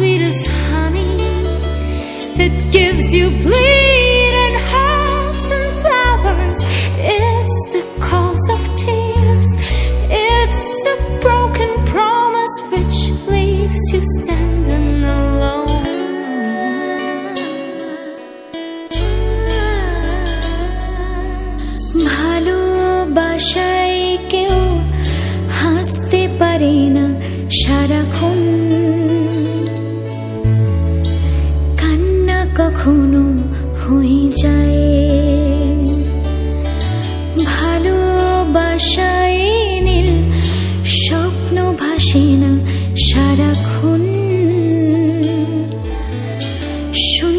sweet as honey. It gives you bleeding hearts and flowers. It's the cause of tears. It's a broken promise which leaves you standing alone. ভালোবাসায় কেউ হাসতে পারে না সারাক্ষণ কান্না কখনো হয়ে যায়। ভালোবাসায় স্বপ্ন ভাসে সারাক্ষণ। শূন্য